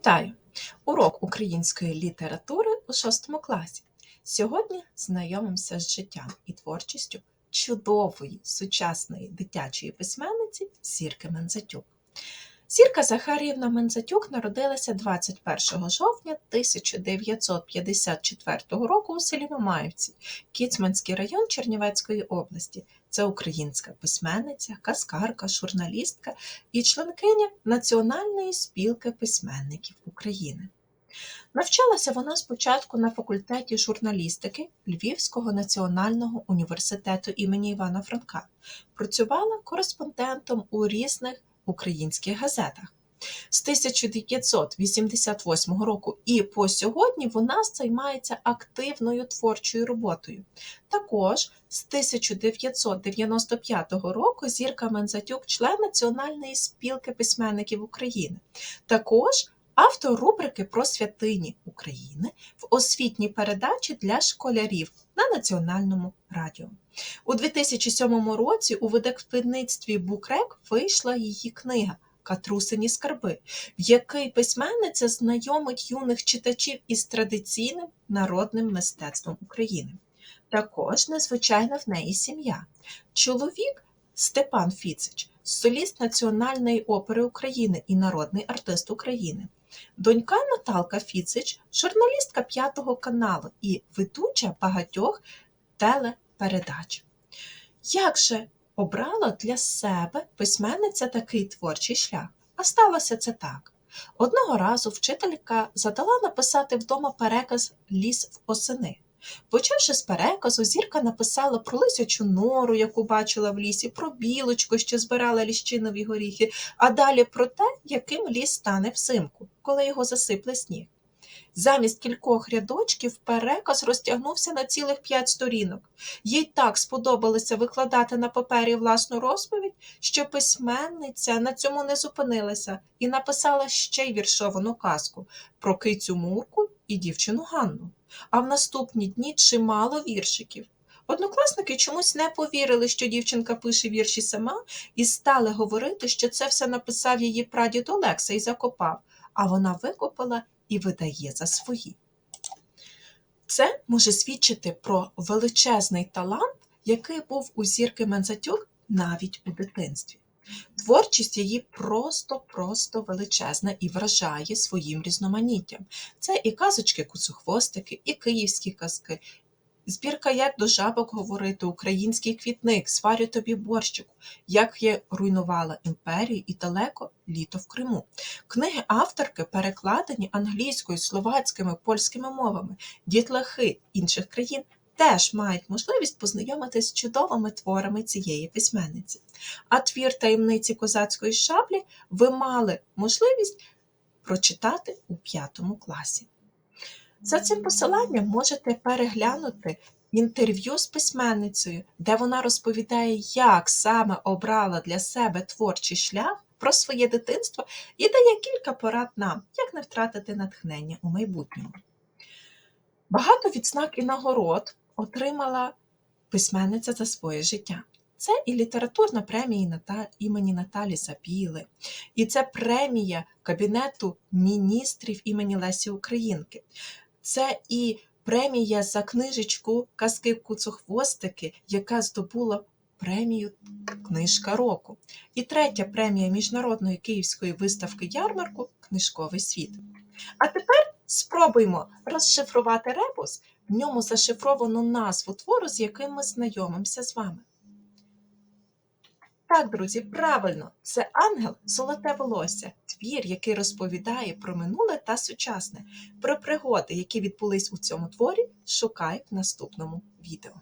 Вітаю! Урок української літератури у 6 класі. Сьогодні знайомимося з життям і творчістю чудової сучасної дитячої письменниці Сірки Мензатюк. Сірка Захаріївна Мензатюк народилася 21 жовтня 1954 року у селі Мамаївці, Кіцманський район Чернівецької області. Це українська письменниця, казкарка, журналістка і членкиня Національної спілки письменників України. Навчалася вона спочатку на факультеті журналістики Львівського національного університету імені Івана Франка. Працювала кореспондентом у різних українських газетах. З 1988 року і по сьогодні вона займається активною творчою роботою. Також з 1995 року Зірка Мензатюк член Національної спілки письменників України. Також автор рубрики про святині України в освітній передачі для школярів на Національному радіо. У 2007 році у видавництві Букрек вийшла її книга Катрусині скарби, в якій письменниця знайомить юних читачів із традиційним народним мистецтвом України. Також незвичайна в неї сім'я. Чоловік Степан Фіцич, соліст Національної опери України і народний артист України. Донька Наталка Фіцич, журналістка П'ятого каналу і ведуча багатьох телепередач. Як же обрала для себе письменниця такий творчий шлях? А сталося це так. Одного разу вчителька задала написати вдома переказ Ліс в осени. Почавши з переказу, зірка написала про лисячу нору, яку бачила в лісі, про білочку, що збирала ліщинові горіхи, а далі про те, яким ліс стане взимку, коли його засипле сніг. Замість кількох рядочків переказ розтягнувся на цілих п'ять сторінок. Їй так сподобалося викладати на папері власну розповідь, що письменниця на цьому не зупинилася і написала ще й віршовану казку про кицю Мурку і дівчину Ганну. А в наступні дні чимало віршиків. Однокласники чомусь не повірили, що дівчинка пише вірші сама, і стали говорити, що це все написав її прадід Олекса і закопав, а вона викопала і видає за свої. Це може свідчити про величезний талант, який був у зірки Мензатюк навіть у дитинстві. Творчість її просто-просто величезна і вражає своїм різноманіттям. Це і казочки куцухвостики, і київські казки, збірка Як до жабок говорити, український квітник, сварю тобі борщику, як я руйнувала імперію і далеко літо в Криму. Книги авторки перекладені англійською, словацькими, польськими мовами, дітлахи інших країн. Теж мають можливість познайомитися з чудовими творами цієї письменниці. А твір таємниці козацької шаблі ви мали можливість прочитати у п'ятому класі. За цим посиланням можете переглянути інтерв'ю з письменницею, де вона розповідає, як саме обрала для себе творчий шлях про своє дитинство і дає кілька порад нам, як не втратити натхнення у майбутньому. Багато відзнак і нагород отримала письменниця за своє життя. Це і літературна премія імені Наталі Запіли, і це премія Кабінету міністрів імені Лесі Українки. Це і премія за книжечку Казки Куцохвостики, яка здобула премію Книжка року. І третя премія міжнародної київської виставки ярмарку Книжковий світ. А тепер спробуймо розшифрувати ребус, в ньому зашифровано назву твору, з яким ми знайомимося з вами. Так, друзі, правильно, це ангел золоте волосся, твір, який розповідає про минуле та сучасне, про пригоди, які відбулись у цьому творі, шукай в наступному відео.